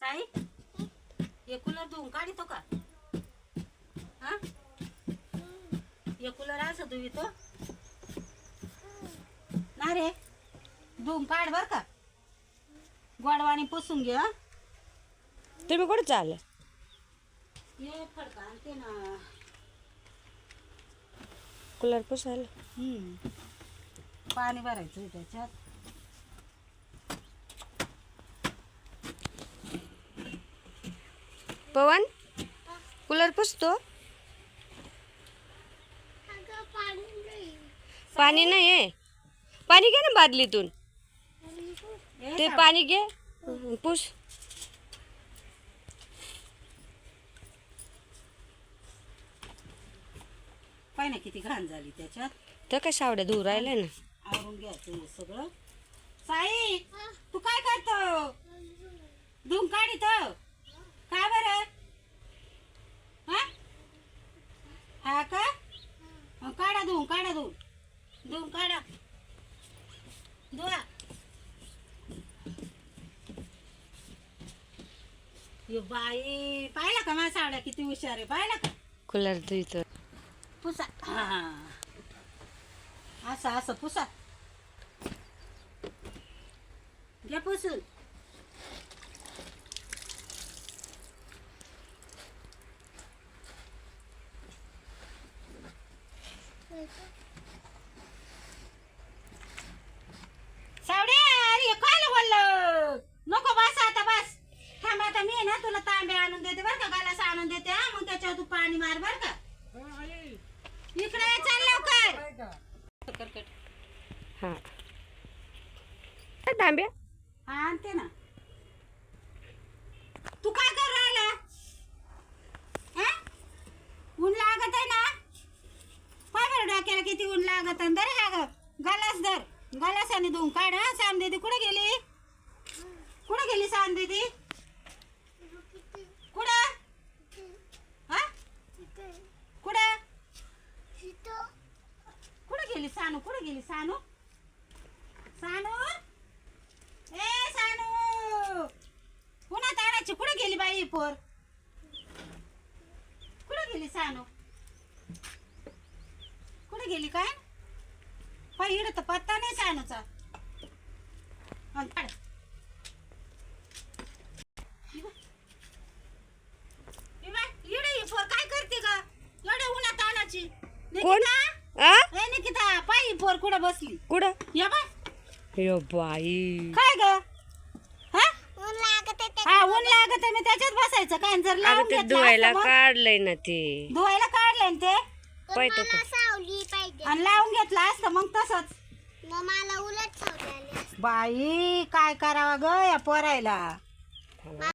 साई हे कूलर धुवून काढितो का? हा? हे कूलर असं धुवितो. ना रे धुवून काढ बर का. गोडवाणी पुसून घे हं. तुम्ही कुठे चालले? ये फडका आणते ना. कूलर पुसायला. हम्म. पाणी भरायचं त्याच्यात. पवन कूलर पुसतो. पाणी नाही. आहे पाणी घे ना बादलीतून. ते? पाणी घे. पुस. पाय ना किती घाण झाली त्याच्यात. तर धुवू राहिल्या ना. आवरून घ्यायचं सगळं. साई तू काय करतो? धुवून काढित का बरं हा हा का मग काढा धुवून काढा धुवून धुवून काढा. धुवा. यो बाई पाहिला का माझ्या साड्या किती हुशार आहे पाहिला का? कूलर धुतो पुसा. हा. असं असं पुसा. घ्या पुसून. सावडे अरे काय बोललं? नको बस आता बस. थांब आता मी ना तुला तांबे आणून देते बरं का गालास आणून देते हा? मग त्याच्यावर तू पाणी मार बरं का. इकडे चल लवकर. हां. तांब्या हा आणते ना तू काय कर राहिला हा? ऊन लागत आहे ना पाय बरं डोक्याला किती ऊन दर हा ग गलास धर. गलासाने धुवून काढ हा साम दीदी. कुठे गेली? कुठं गेली साम दीदी? कुठं? हा? कुठं? कुठे गेली सानू? कुठे गेली सानू? सानू? ए सानू! पुन्हा ताराची कुठे गेली बाई पोर? कुठं गेली सानू? कुठे गेली काय? इकडे तर पत्ता नाही सानूचा अन काढ. बाई, इकडे पोर काय करते का एवढ्या उन्हात तानाची कोण? निकिता आ? ए निकिता पाय पोर कुठं बसली? कुठं? या बाय यो बाई. काय ग? हा? हा ऊन लागत आहे मी त्याच्यात बसायचं. काय जर अगं लावून ते घेतलं धुवायला असतं मग, काढलंय ना ते. धुवायला काढलंय ना ते? सावली पाहिजे आणि लावून घेतलं असतं मग तसंच. मग मला उलट सावली आली बाई काय करावं ग या पोरायला?